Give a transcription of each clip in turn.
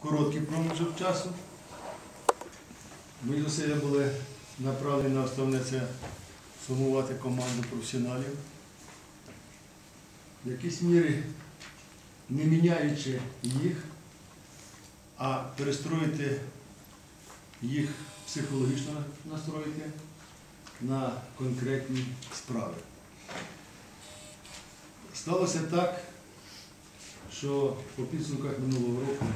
короткий проміжок часу. Мої зусилля були направлені на основне це сформувати команду професіоналів. В якійсь мірі не міняючи їх, а перестроїти їх психологічно настроїти на конкретні справи. Сталося так, що по підсумках минулого року,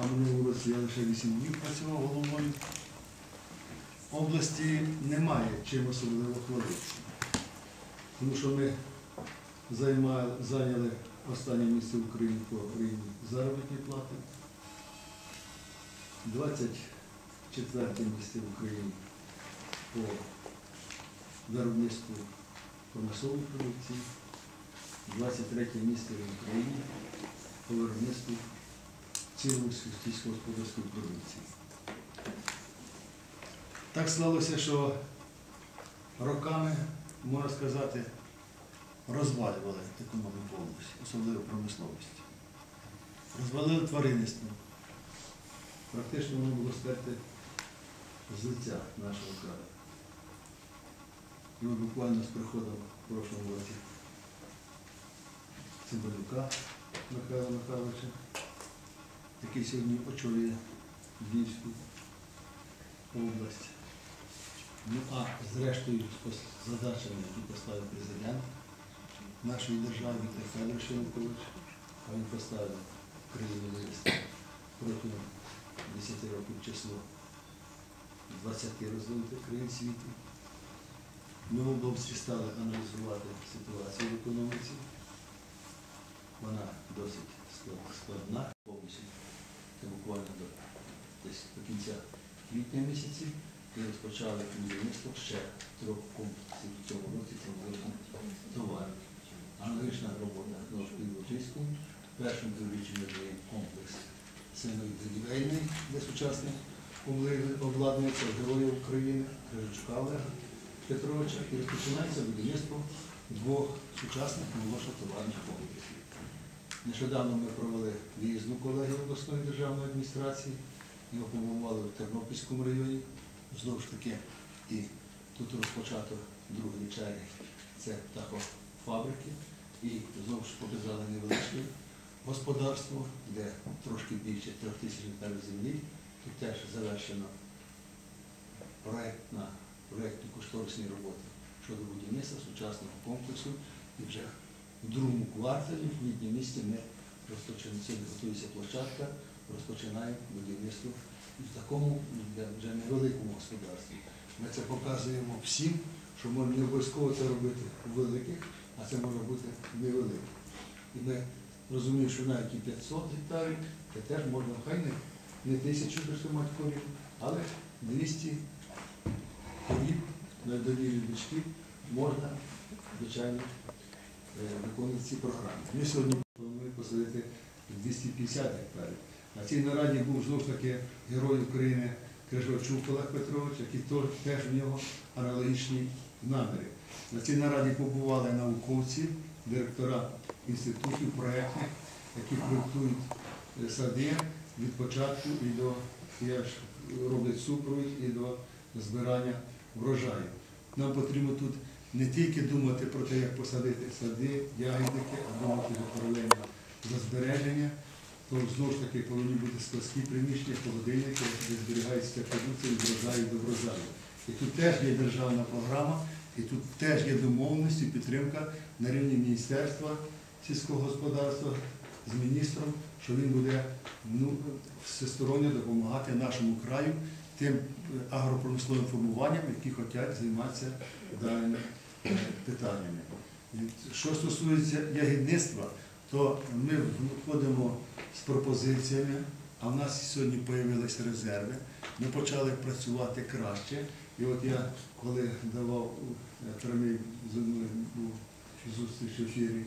а минулого році я лише 8 днів працював головою, області немає чим особливо хвалитися. Тому що ми займали, зайняли останнє місце в Україні по рівні заробітної плати, 24 місце в Україні по виробництву промислової продукції, 23 місце в Україні по виробництву цілої сільськогосподарської продукції. Так сталося, що роками, можна сказати, розвалювали економіку області, особливо промисловість. Розвалили тваринництво. Практично воно було стерте з лиця нашого краю. І от буквально з приходом в прошлому році Цимбалюка Михайла Михайловича, який сьогодні очолює Львівську область. Ну а зрештою задачами, які поставив президент нашої держави Віктор Федорович Янукович, а він поставив країну вивести протягом 10 років число 20 розвинутих країн світу. Ми в області стали аналізувати ситуацію в економіці. Вона досить складна. Це буквально до, десь до кінця квітня місяці ми розпочали будівництво ще трьох комплексів в цьому році промислових товарів. Аналогічна робота на Латвійську. Першим півріччям ми даємо комплекс сучасних обли- обладнань це Героїв України, Крижачка Олега Петровича і розпочинається будівництво двох сучасних молочно-товарних комплексів. Нещодавно ми провели виїзну колегію обласної державної адміністрації і опробували в Тернопільському районі. Знову ж таки, і тут розпочато другий черги це птахофабрики. І знову ж показали невеличке господарство, де трошки більше трьох тисяч гектарів землі. Тут теж завершено проектна, проектні кошторисні роботи щодо будівництва сучасного комплексу. І вже в другому кварталі, в квітні місяці, ми сьогодні готується площадка, розпочинаємо будівництво в такому вже- невеликому господарстві. Ми це показуємо всім, що можна не обов'язково це робити у великих, а це може бути невелике. І ми розуміємо, що навіть і 500 гектарів, це теж можна, хай не, не тисячу мати корів, але 200 корів на довірі бичків можна, звичайно, е, виконувати ці програми. Ми сьогодні плануємо посадити 250 гектарів. На цій нараді був знову ж таки герой України Крижовчук Олег Петрович, який теж в нього аналогічні наміри. На цій нараді побували науковці, директора інститутів проєктних, які проєктують е, сади від початку і до я роблять супровід і до збирання врожаю. Нам потрібно тут не тільки думати про те, як посадити сади, ягідники, а думати паралельно за збереження. То знову ж таки повинні бути складські приміщення, холодильники, де зберігається продукція від врожаю до врожаю. І тут теж є державна програма, і тут теж є домовленість і підтримка на рівні Міністерства сільського господарства з міністром, що він буде ну, всесторонньо допомагати нашому краю тим е, агропромисловим формуванням, які хочуть займатися е, питаннями. Що стосується ягідництва, то ми входимо з пропозиціями, а в нас сьогодні з'явилися резерви. Ми почали працювати краще. І от я, коли давав е, прямий зі зустріч в ефірі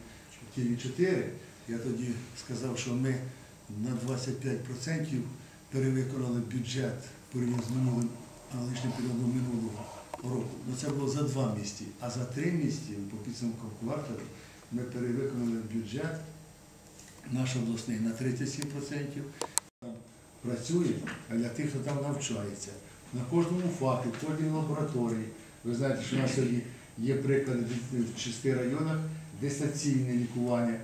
ТВ 4 я тоді сказав, що ми на 25% перевиконали бюджет порівняно з минулим аналогічним періодом минулого року. Ну це було за два місяці. А за три місяці, по підсумкам кварталу, ми перевиконали бюджет наш обласний на 37%. Там працює, для тих, хто там навчається. На кожному факті, в кожній лабораторії. Ви знаєте, що у нас сьогодні є приклади в шести районах дистанційне лікування,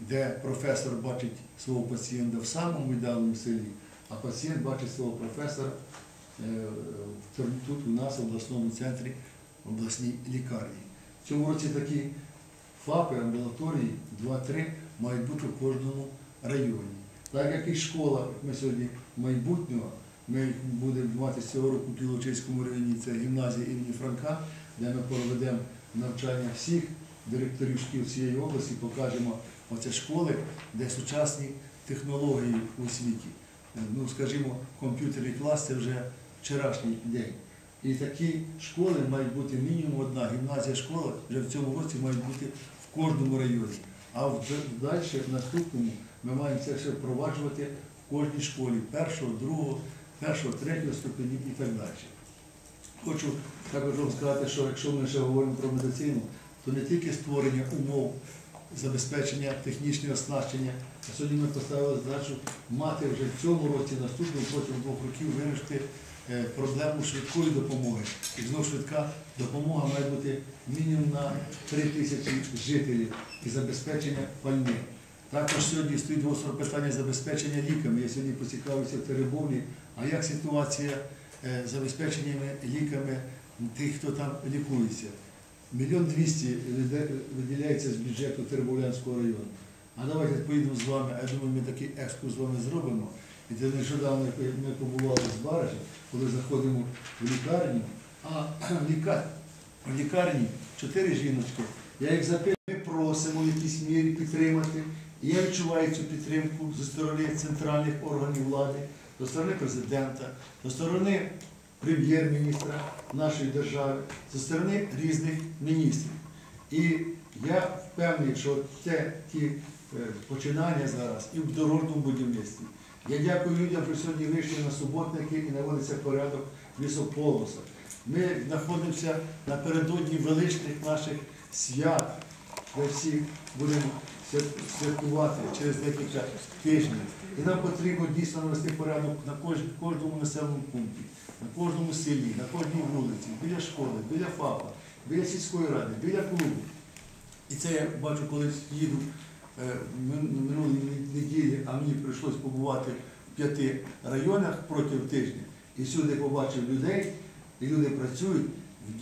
де професор бачить свого пацієнта в самому віддаленому селі, а пацієнт бачить свого професора тут у нас в обласному центрі, обласній лікарні. В цьому році такі ФАПи, амбулаторії 2-3 мають бути в кожному районі. Так як і школа, як ми сьогодні майбутнього, ми будемо мати з цього року в Кілочиському районі, це гімназія імені Франка, де ми проведемо навчання всіх директорів шкіл всієї області, покажемо оце школи, де сучасні технології у світі. Е, Ну, скажімо, комп'ютерний клас це вже вчорашній день. І такі школи мають бути мінімум одна гімназія школа вже в цьому році мають бути в кожному районі. А в далі, в наступному, ми маємо це все впроваджувати в кожній школі першого, другого, першого, третього ступені і так далі. Хочу також вам сказати, що якщо ми ще говоримо про медицину, то не тільки створення умов забезпечення технічного оснащення, а сьогодні ми поставили задачу мати вже в цьому році, наступному протягом двох років вирішити проблему швидкої допомоги. І знову швидка допомога має бути мінімум на 3 тисячі жителів і забезпечення пальним. Також сьогодні стоїть гостро питання забезпечення ліками. Я сьогодні поцікавився в Теребовлі, а як ситуація е, з забезпеченнями ліками тих, хто там лікується. Мільйон двісті виділяється з бюджету Теребовлянського району. А давайте поїдемо з вами, я думаю, ми такий екскурс з вами зробимо. І нещодавно ми побували з Баражем, коли заходимо в лікарню, а в лікар- в лікарні чотири жіночки. Я їх запитую, ми просимо в якійсь мірі підтримати. І я відчуваю цю підтримку зі сторони центральних органів влади, зі сторони президента, зі сторони прем'єр-міністра нашої держави, зі сторони різних міністрів. І я впевнений, що це ті е, починання зараз і в дорожньому будівництві. Я дякую людям, що сьогодні вийшли на суботники і наводиться порядок в лісополосах. Ми знаходимося напередодні величних наших свят, де всі будемо святкувати через декілька тижнів. І нам потрібно дійсно навести порядок на кожному населеному пункті, на кожному селі, на кожній вулиці, біля школи, біля ФАПа, біля сільської ради, біля клубу. І це я бачу, коли їду минулої неділі, а мені прийшлось побувати в п'яти районах протягом тижня. І сюди побачив людей, і люди працюють.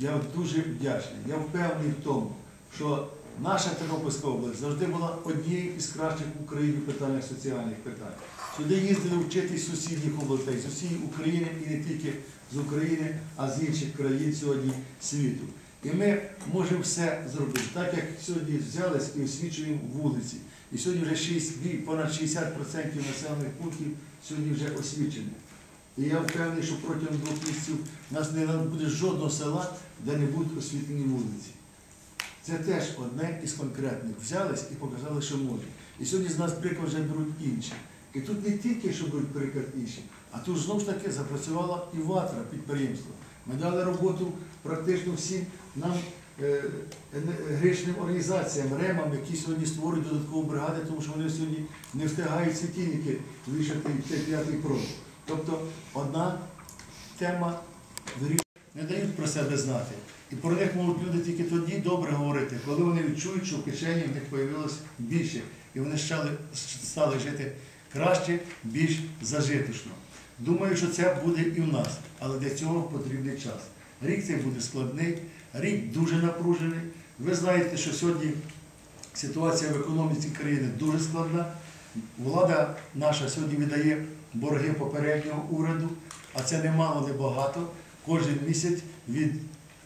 Я дуже вдячний. Я впевнений в тому, що наша Тернопільська область завжди була однією із кращих в Україні питаннях соціальних питань. Сюди їздили вчитись з сусідніх областей, з усієї України і не тільки з України, а з інших країн сьогодні світу. І ми можемо все зробити, так як сьогодні взялись і освічуємо вулиці. І сьогодні вже 6, понад 60% населених пунктів сьогодні вже освічені. І я впевнений, що протягом двох місяців у нас не буде жодного села, де не будуть освітлені вулиці. Це теж одне із конкретних. Взялись і показали, що можуть. І сьогодні з нас приклад вже беруть інші. І тут не тільки, що беруть приклад інші, а тут знову ж таки запрацювала і ватра підприємство. Ми дали роботу практично всім нам е, гречним організаціям, ремам, які сьогодні створюють додаткові бригади, тому що вони сьогодні не встигають світильники вішати цей п'ятий пророк. Тобто одна тема. Не дають про себе знати. І про них можуть люди тільки тоді добре говорити, коли вони відчують, що в кишені в них появилось більше, і вони стали жити краще, більш зажиточно. Думаю, що це буде і в нас, але для цього потрібний час. Рік цей буде складний, рік дуже напружений. Ви знаєте, що сьогодні ситуація в економіці країни дуже складна. Влада наша сьогодні видає борги попереднього уряду, а це немало, не багато. Кожен місяць від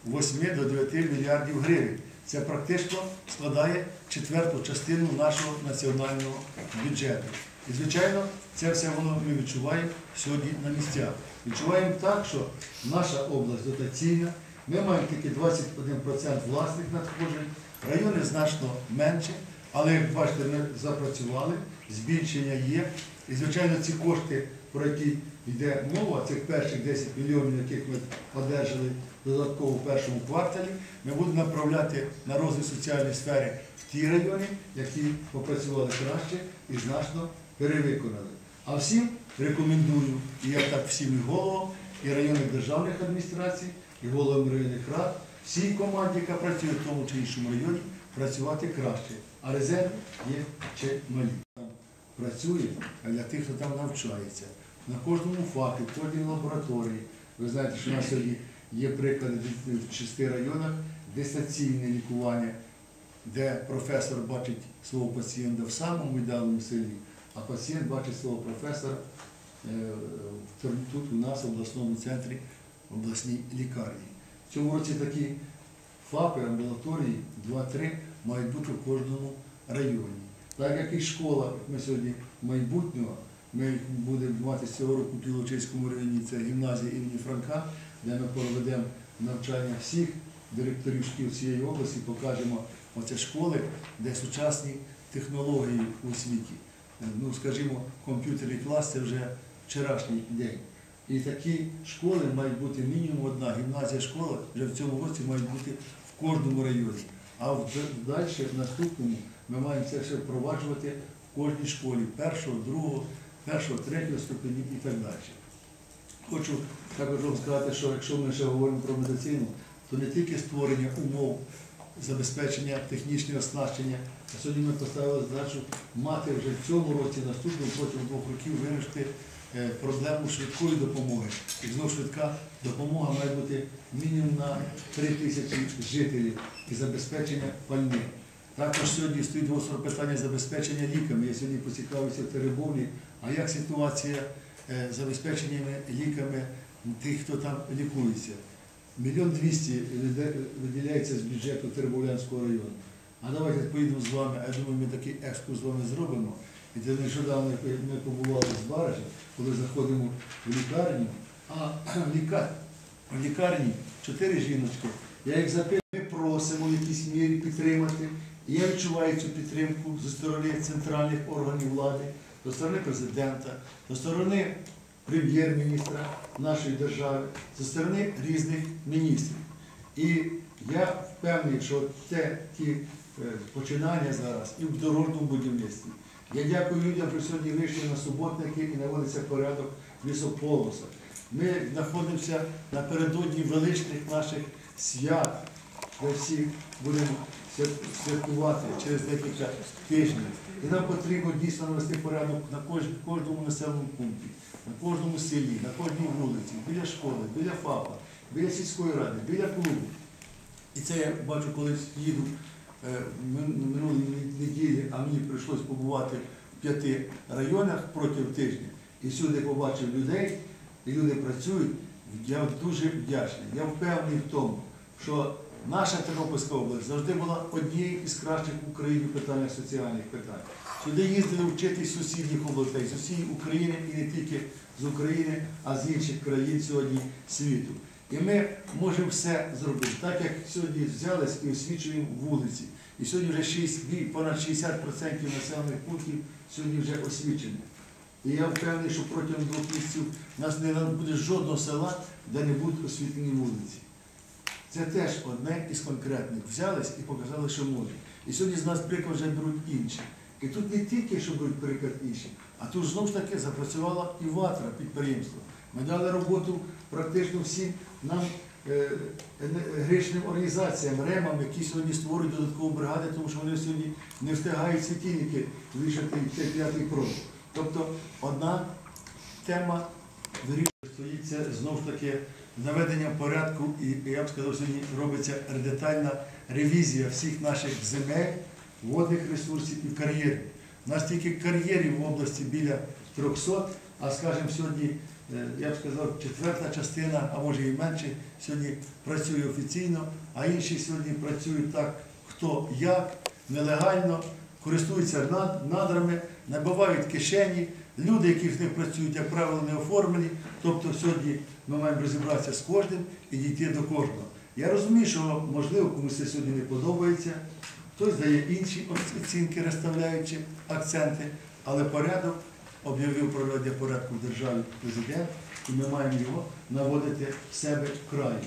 8 до 9 мільярдів гривень. Це практично складає четверту частину нашого національного бюджету. І, звичайно, це все воно ми відчуваємо сьогодні на місцях. Відчуваємо так, що наша область дотаційна, ми маємо тільки 21% власних надходжень, райони значно менше, але як бачите, ми запрацювали, збільшення є. І, звичайно, ці кошти, про які йде мова, цих перших 10 мільйонів, яких ми одержали додатково в першому кварталі, ми будемо направляти на розвиток соціальної сфери в ті райони, які попрацювали краще і значно перевиконали. А всім рекомендую, і я так всім і головам, і районних державних адміністрацій, і головам районних рад, всій команді, яка працює в тому чи іншому районі, працювати краще. А резерв є чималі. Там працює, для тих, хто там навчається. На кожному факті, в кожній лабораторії. Ви знаєте, що у нас сьогодні є приклади в шести районах дистанційне лікування, де професор бачить свого пацієнта в самому ідеальному селі, а пацієнт бачить свого професора е, тут у нас в обласному центрі, в обласній лікарні. В цьому році такі ФАПи, амбулаторії 2-3 мають бути в кожному районі. Так як і школа, ми сьогодні майбутнього, ми будемо мати цього року в Кілочиському районі, це гімназія імені Франка, де ми проведемо навчання всіх директорів шкіл цієї області, покажемо оце школи, де сучасні технології у світі. Ну, скажімо, комп'ютерний клас це вже вчорашній день. І такі школи мають бути мінімум одна гімназія школа вже в цьому році мають бути в кожному районі. А в далі, в наступному, ми маємо це все впроваджувати в кожній школі першого, другого, першого, третього ступені і так далі. Хочу також вам сказати, що якщо ми ще говоримо про медицину, то не тільки створення умов забезпечення технічного оснащення, сьогодні ми поставили задачу мати вже в цьому році, наступному протягом двох років вирішити е, проблему швидкої допомоги. І знову швидка допомога має бути мінімум на 3 тисячі жителів і забезпечення пальним. Також сьогодні стоїть гостро питання забезпечення ліками. Я сьогодні поцікавився в Теребовлі, а як ситуація е, з забезпеченнями ліками тих, хто там лікується. Мільйон двісті виділяється з бюджету Теребовлянського району. А давайте поїдемо з вами, а я думаю, ми такий екскурс з вами зробимо. І це нещодавно ми побували з Баражі, коли заходимо в лікарню, а в лікар- в лікарні чотири жіночки. Я їх запитую, ми просимо в якійсь мірі підтримати. І я відчуваю цю підтримку зі сторони центральних органів влади, зі сторони президента, зі сторони прем'єр-міністра нашої держави, зі сторони різних міністрів. І я впевнений, що те ті е, починання зараз і в дорожньому будівництві. Я дякую людям, що сьогодні вийшли на суботники і наводиться порядок лісополосах. Ми знаходимося напередодні величних наших свят, де всі будемо святкувати через декілька тижнів. І нам потрібно дійсно навести порядок на кожному населеному пункті, на кожному селі, на кожній вулиці, біля школи, біля ФАПа, біля сільської ради, біля клубу. І це я бачу, коли їду е, мин- минулої неділі, а мені прийшлось побувати в п'яти районах протягом тижня. І всюди побачив людей, і люди працюють. Я дуже вдячний. Я впевнений в тому, що наша Тернопільська область завжди була однією із кращих в Україні в питаннях соціальних питань. Сюди їздили вчитись з сусідніх областей, з усієї України і не тільки з України, а з інших країн сьогодні світу. І ми можемо все зробити, так як сьогодні взялись і освічуємо вулиці. І сьогодні вже 6, понад 60% населених пунктів сьогодні вже освічені. І я впевнений, що протягом двох місяців у нас не буде жодного села, де не будуть освітлені вулиці. Це теж одне із конкретних. Взялись і показали, що можуть. І сьогодні з нас приклад вже беруть інші. І тут не тільки, що беруть приклад інші, а тут знову ж таки запрацювала і ватра підприємство. Ми дали роботу практично всім нам е, гречним організаціям, ремам, які сьогодні створюють додаткові бригади, тому що вони сьогодні не встигають світильники вішати цей п'ятий крок. Тобто одна тема вирішує стоїть це знову ж таки наведення порядку, і я б сказав, сьогодні робиться детальна ревізія всіх наших земель, водних ресурсів і кар'єрів. У нас тільки кар'єрів в області біля 300, а скажімо, сьогодні, е, я б сказав, четверта частина, а може і менше, сьогодні працює офіційно, а інші сьогодні працюють так, хто як, нелегально, користуються над- надрами, набивають кишені. Люди, які в них працюють, як правило, не оформлені. Тобто сьогодні ми маємо розібратися з кожним і дійти до кожного. Я розумію, що можливо комусь це сьогодні не подобається, хтось дає інші оцінки, розставляючи акценти, але порядок об'явив про введення порядку в державі президент, і ми маємо його наводити в себе вкрай.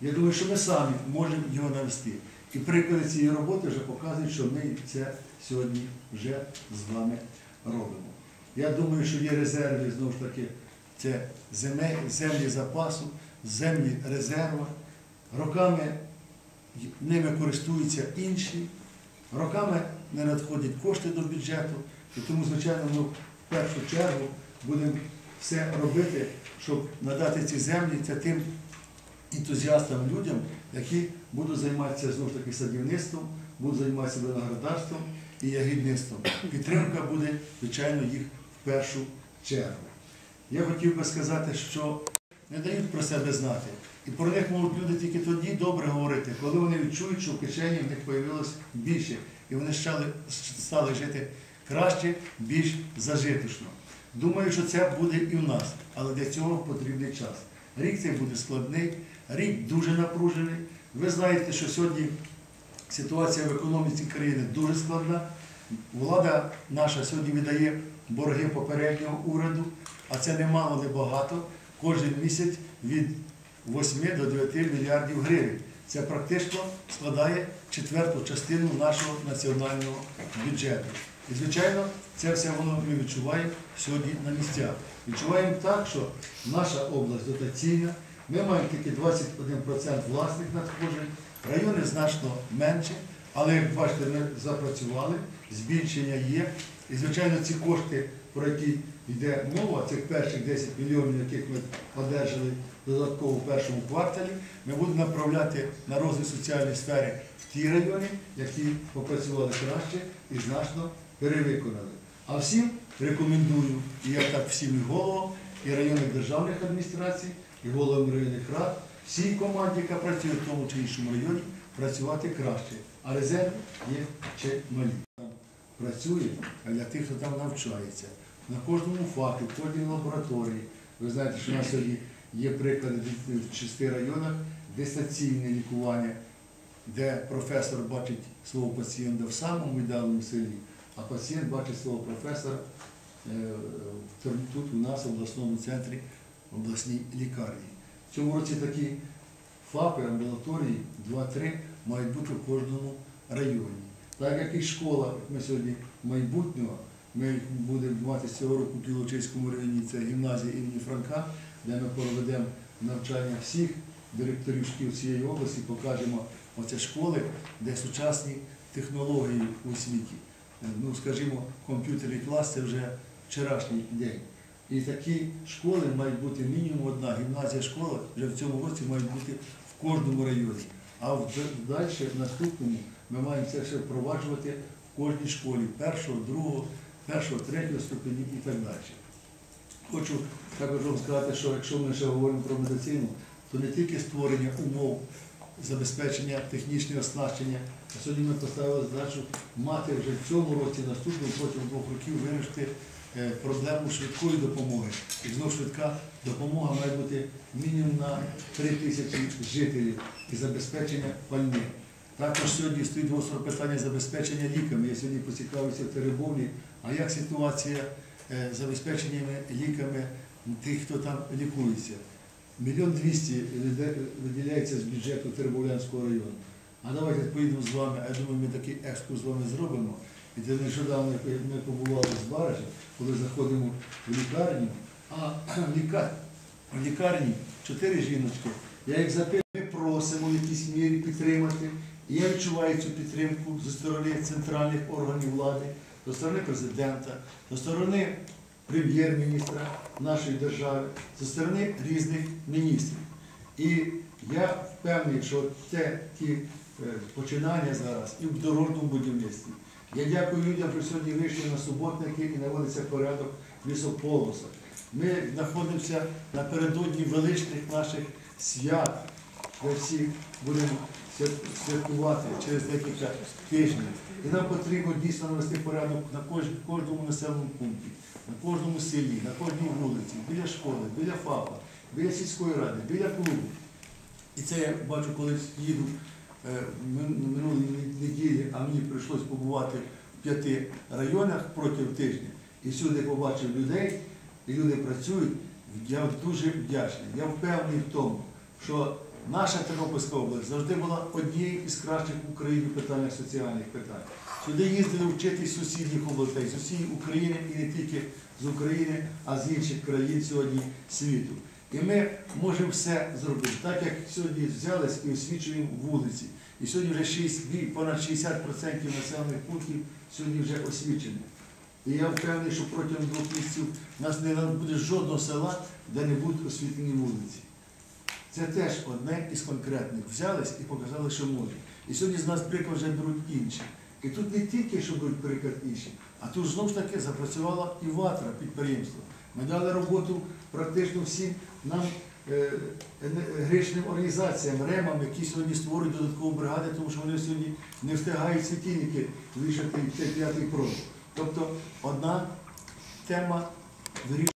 Я думаю, що ми самі можемо його навести. І приклади цієї роботи вже показують, що ми це сьогодні вже з вами робимо. Я думаю, що є резерви, знову ж таки, це землі запасу, землі резерву. Роками ними користуються інші, роками не надходять кошти до бюджету. І тому, звичайно, ми в першу чергу будемо все робити, щоб надати ці землі це тим ентузіастам людям, які будуть займатися знову ж таки садівництвом, будуть займатися виноградарством і ягідництвом. Підтримка буде, звичайно, їх першу чергу. Я хотів би сказати, що не дають про себе знати. І про них можуть люди тільки тоді добре говорити, коли вони відчують, що в кишені в них появилось більше, і вони стали, стали жити краще, більш зажиточно. Думаю, що це буде і в нас, але для цього потрібний час. Рік цей буде складний, рік дуже напружений. Ви знаєте, що сьогодні ситуація в економіці країни дуже складна. Влада наша сьогодні видає борги попереднього уряду, а це немало, не багато. Кожен місяць від 8 до 9 мільярдів гривень. Це практично складає четверту частину нашого національного бюджету. І, звичайно, це все воно ми відчуваємо сьогодні на місцях. Відчуваємо так, що наша область дотаційна, ми маємо тільки 21% власних надходжень, райони значно менше, але як бачите, ми запрацювали, збільшення є. І, звичайно, ці кошти, про які йде мова, цих перших 10 мільйонів, яких ми одержали додатково в першому кварталі, ми будемо направляти на розвиток соціальної сфери в ті райони, які попрацювали краще і значно перевиконали. А всім рекомендую, і я так всім і головам, і районних державних адміністрацій, і головам районних рад, всій команді, яка працює в тому чи іншому районі, працювати краще. А резерв є чималі. Там Працює, а для тих, хто там навчається. На кожному факті, в кожній лабораторії. Ви знаєте, що у нас сьогодні є приклади в шести районах дистанційне лікування, де професор бачить свого пацієнта в самому ідеальному селі, а пацієнт бачить свого професора е, тут у нас в обласному центрі, в обласній лікарні. В цьому році такі ФАПи, амбулаторії 2-3 мають бути в кожному районі. Так як і школа, як ми сьогодні майбутнього, ми будемо мати з цього року в Кілочиському районі, це гімназія імені Франка, де ми проведемо навчання всіх директорів шкіл цієї області, покажемо оце школи, де сучасні технології у світі. Е, Ну, скажімо, комп'ютерний клас це вже вчорашній день. І такі школи мають бути мінімум одна. Гімназія школа вже в цьому році мають бути в кожному районі. А в далі, в наступному, ми маємо це все впроваджувати в кожній школі першого, другого, першого, третього ступені і так далі. Хочу також вам сказати, що якщо ми ще говоримо про медицину, то не тільки створення умов забезпечення технічного оснащення, а сьогодні ми поставили задачу мати вже в цьому році, наступному протягом двох років вирішити е, проблему швидкої допомоги. І знову швидка допомога має бути мінімум на 3 тисячі жителів і забезпечення пальним. Також сьогодні стоїть гостро питання забезпечення ліками. Я сьогодні поцікавився в Теребовлі, а як ситуація е, з забезпеченнями ліками тих, хто там лікується. Мільйон двісті виділяється з бюджету Теребовлянського району. А давайте поїдемо з вами, а я думаю, ми такий екскурс з вами зробимо. І де нещодавно ми побували з Баражем, коли заходимо в лікарню, а в лікар- в лікарні чотири жіночки. Я їх запитую, ми просимо в якійсь мірі підтримати. Я відчуваю цю підтримку зі сторони центральних органів влади, зі сторони президента, зі сторони прем'єр-міністра нашої держави, зі сторони різних міністрів. І я впевнений, що це ті е, починання зараз і в дорожньому будівництві. Я дякую людям, що сьогодні вийшли на суботники і наводиться порядок лісополосах. Ми знаходимося напередодні величних наших свят, де всі будемо святкувати через декілька тижнів. І нам потрібно дійсно навести порядок на кожному населеному пункті, на кожному селі, на кожній вулиці, біля школи, біля ФАПа, біля сільської ради, біля клубу. І це я бачу, коли їду е, минулої неділі, а мені прийшлось побувати в п'яти районах протягом тижня. І всюди побачив людей, і люди працюють. Я дуже вдячний. Я впевнений в тому, що Наша Тернопільська область завжди була однією із кращих в Україні в питаннях соціальних питань. Сюди їздили вчитись з сусідніх областей, з усієї України і не тільки з України, а з інших країн сьогодні світу. І ми можемо все зробити, так як сьогодні взялись і освічуємо вулиці. І сьогодні вже 6, понад 60% населених пунктів сьогодні вже освічені. І я впевнений, що протягом двох місяців у нас не буде жодного села, де не будуть освітлені вулиці. Це теж одне із конкретних. Взялись і показали, що можуть. І сьогодні з нас приклад вже беруть інші. І тут не тільки, що беруть приклад інші, а тут знову ж таки запрацювала і ватра підприємство. Ми дали роботу практично всім нам е, енергетичним організаціям, ремам, які сьогодні створюють додаткову бригаду, тому що вони сьогодні не встигають світильники вішати цей п'ятий провод. Тобто одна тема вирішує.